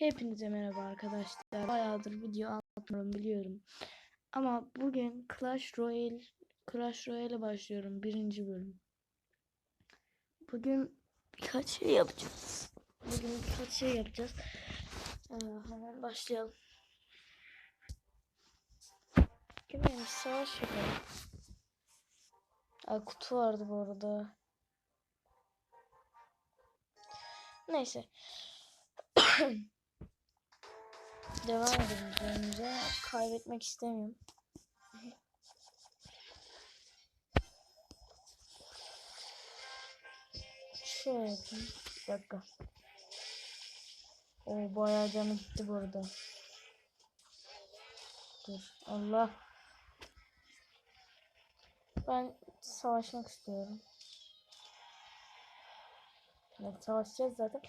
Hepinize merhaba arkadaşlar. Bayağıdır video atmıyorum biliyorum. Ama bugün Clash Royale Clash Royale'e başlıyorum. Birinci bölüm. Bugün birkaç şey yapacağız. Bugün birkaç şey yapacağız. Ee, hemen başlayalım. Kimmiş savaş yapalım. Aa, kutu vardı bu arada. Neyse. Devam edelim bölümümüze. Kaybetmek istemiyorum. Şöyle yapayım. Bir dakika. O bayağı canı gitti bu arada. Dur. Allah. Ben savaşmak istiyorum. Evet savaşacağız zaten.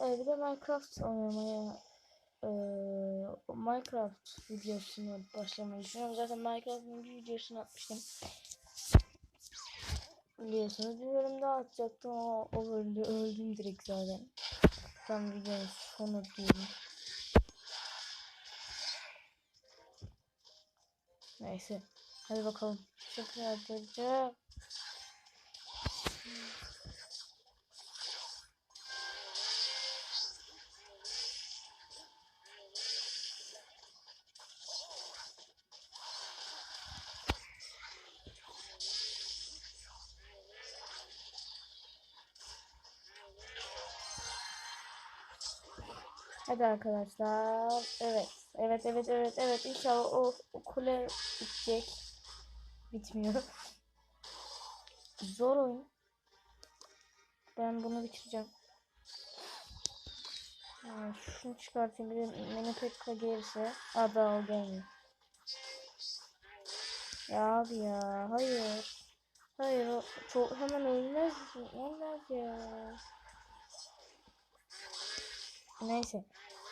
Ee, bir de Minecraft oynamaya ee, Minecraft videosunu başlamayı düşünüyorum. Zaten Minecraft'ın bir videosunu atmıştım. Biliyorsunuz bir bölüm daha atacaktım ama o bölümde öldüm direkt zaten. Tam videonun sonu diyelim. Neyse. Hadi bakalım. Çok yapacağım. Hadi arkadaşlar. Evet. Evet evet evet evet. İnşallah o, o kule bitecek. Bitmiyor. Zor oyun. Ben bunu bitireceğim. Ha, şunu çıkartayım. Bir de Mini Pekka gelirse. Aa daha o gelmiyor. Ya abi ya. Hayır. Hayır çok hemen ölmez. Ölmez ya. Neyse.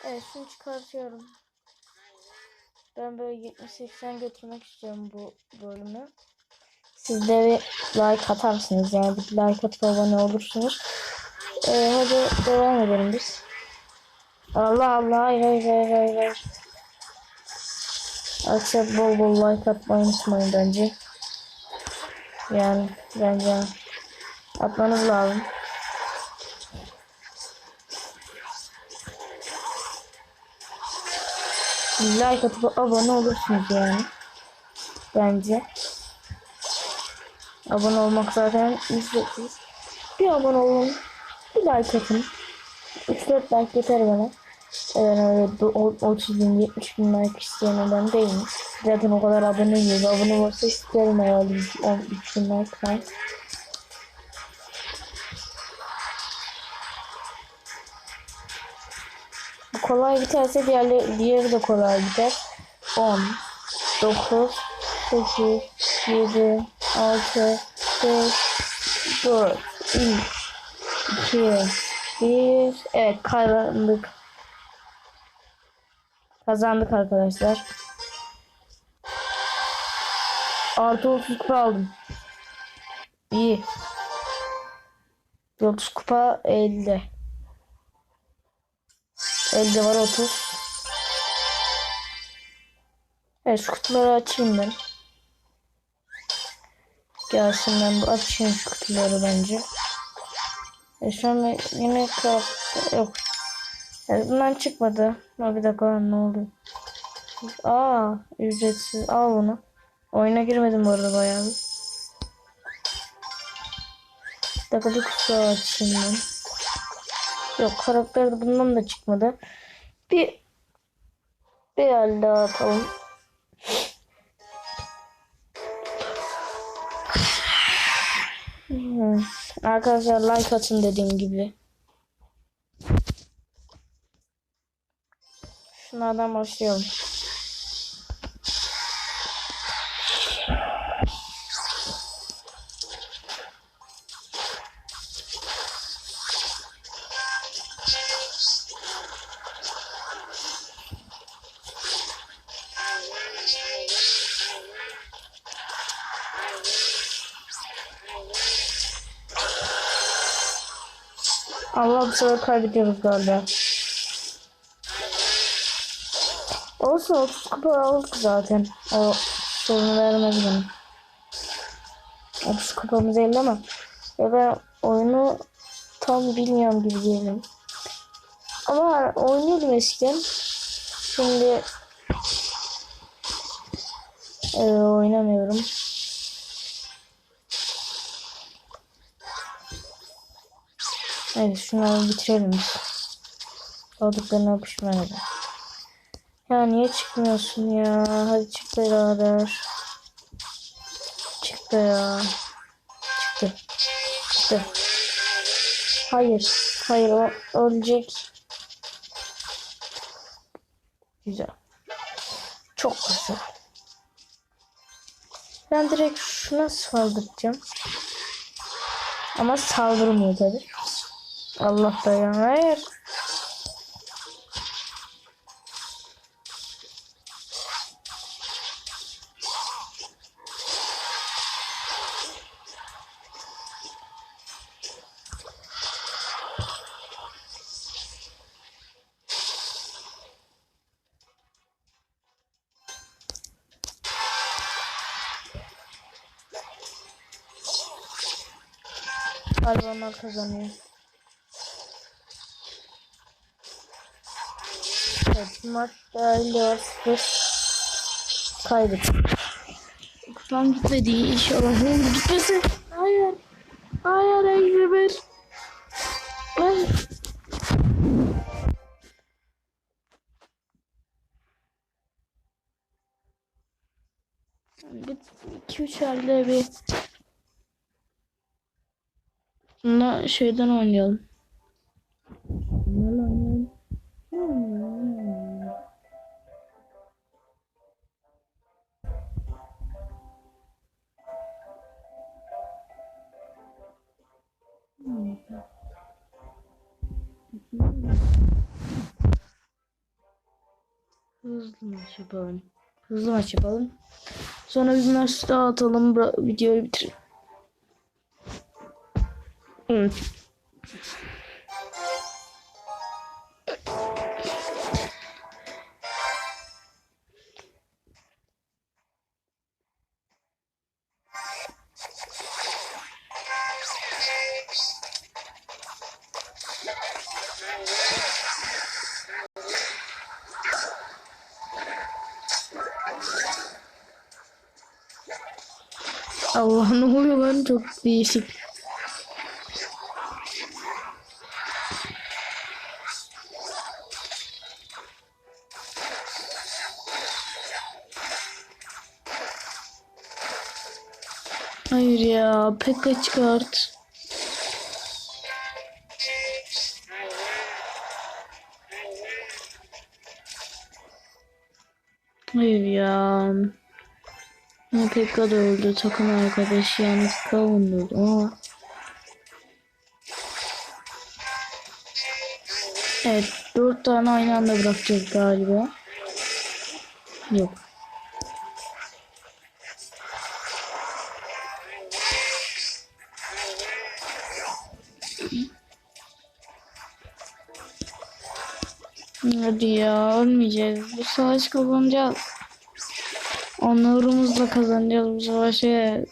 Evet şunu çıkartıyorum. Ben böyle 70-80 götürmek istiyorum bu bölümü. Siz de bir like atarsınız yani bir like atıp abone olursunuz. Ee, hadi devam edelim biz. Allah Allah hayır hayır hayır hayır. hayır. Arkadaşlar bol bol like atmayı unutmayın bence. Yani bence atmanız lazım. Like atıp abone olursunuz yani. Bence. Abone olmak zaten ücretsiz. Bir abone olun. Bir like atın. 3-4 like yeter bana. Ben öyle 30 bin 70 bin like isteyen ben değilim. Zaten o kadar abone yiyoruz. Abone olsa isterim herhalde 13 bin like falan. Kolay biterse diğerleri, diğeri de kolay biter. 10 9 8 7 6 5 4 3 2 1 Evet kazandık. Kazandık arkadaşlar. Artı 30 kupa aldım. İyi. 30 kupa 50. Elde var 30. Evet şu kutuları açayım ben. Gelsin ben bu açayım şu kutuları bence. E şu an yine craft yok. Evet, bundan çıkmadı. Ha, bir dakika ne oldu? Aa ücretsiz al bunu. Oyuna girmedim bu arada bayağı. Bir Bir dakika bir kutu açayım ben. Yok karakter de bundan da çıkmadı. Bir bir el daha atalım. Hmm. Arkadaşlar like atın dediğim gibi. Şunlardan başlayalım. Allah bu sefer kaybediyoruz galiba. Olsun 30 kupa aldık zaten. O sorunu vermez bana. 30 kupamız elde ama. Ya ben oyunu tam bilmiyorum gibi diyelim. Ama oynuyordum eskiden. Şimdi e, oynamıyorum. Evet şunları bitirelim biz. Aldıklarına yapışmayalım. Ya niye çıkmıyorsun ya? Hadi çık beraber. Çık be ya. Çıktı. Çıktı. Hayır. Hayır o ölecek. Güzel. Çok güzel. Ben direkt şuna saldıracağım. Ama saldırmıyor tabi. Allah dayan. Hayır. Galiba onlar kazanıyor. Evet maçta 54 kaybettik. Kupam gitmedi inşallah. Ne gitmesin. Hayır. Hayır bir. Hayır. Bir 2-3 elde bir Bunda şeyden oynayalım. Hızlı maç yapalım. Hızlı maç yapalım. Sonra bir maç daha atalım. Videoyu bitirelim. Evet. Allah ne oluyor lan çok değişik. Hayır ya Pekka çıkart. Hayır ya. Pekka da öldü takım arkadaşı yalnız kavundurdu ama. Evet dört tane aynı anda bırakacağız galiba. Yok. Hadi ya ölmeyeceğiz. Bu savaş kazanacağız. Onurumuzla kazanacağız bu savaşı.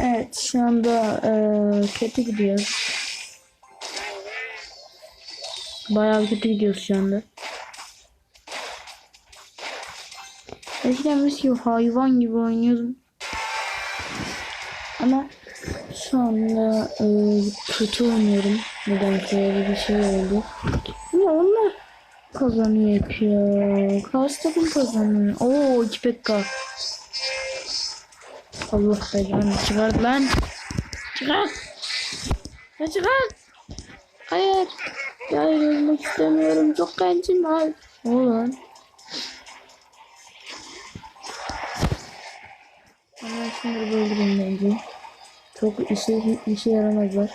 Evet şu anda eee kötü gidiyoruz. Bayağı kötü gidiyoruz şu anda. Eskiden mesela hayvan gibi oynuyordum. Ama şu anda eee, kötü oynuyorum. Neden böyle bir şey oldu. Ama onlar kazanıyor hep ya. Karşı kazanıyor. Oo iki pekka. Allah belanı çıkar lan. Çıkar. Ya çıkar. Hayır. Yarın ölmek istemiyorum. Çok kancım var. Oğlan. Ama şunları böldürün bence. Çok işe, işe yaramazlar.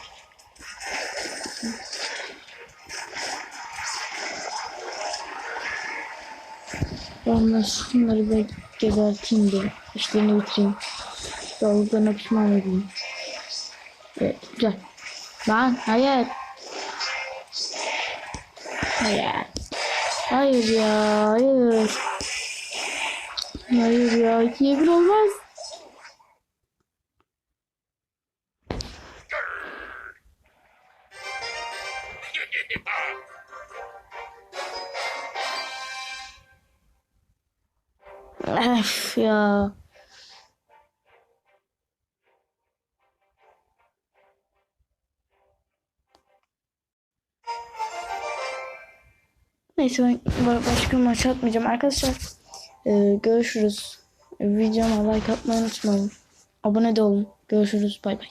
Ben şunları ben geberteyim de işlerini bitireyim. Davullarına pişman edeyim. Evet, gel. Lan hayır. Hayır. Hayır ya hayır. Hayır ya ikiye bir olmaz. Öf ya. Neyse ben ba- başka maç atmayacağım. Arkadaşlar e, görüşürüz. Videoma like atmayı unutmayın. Abone de olun. Görüşürüz. Bay bay.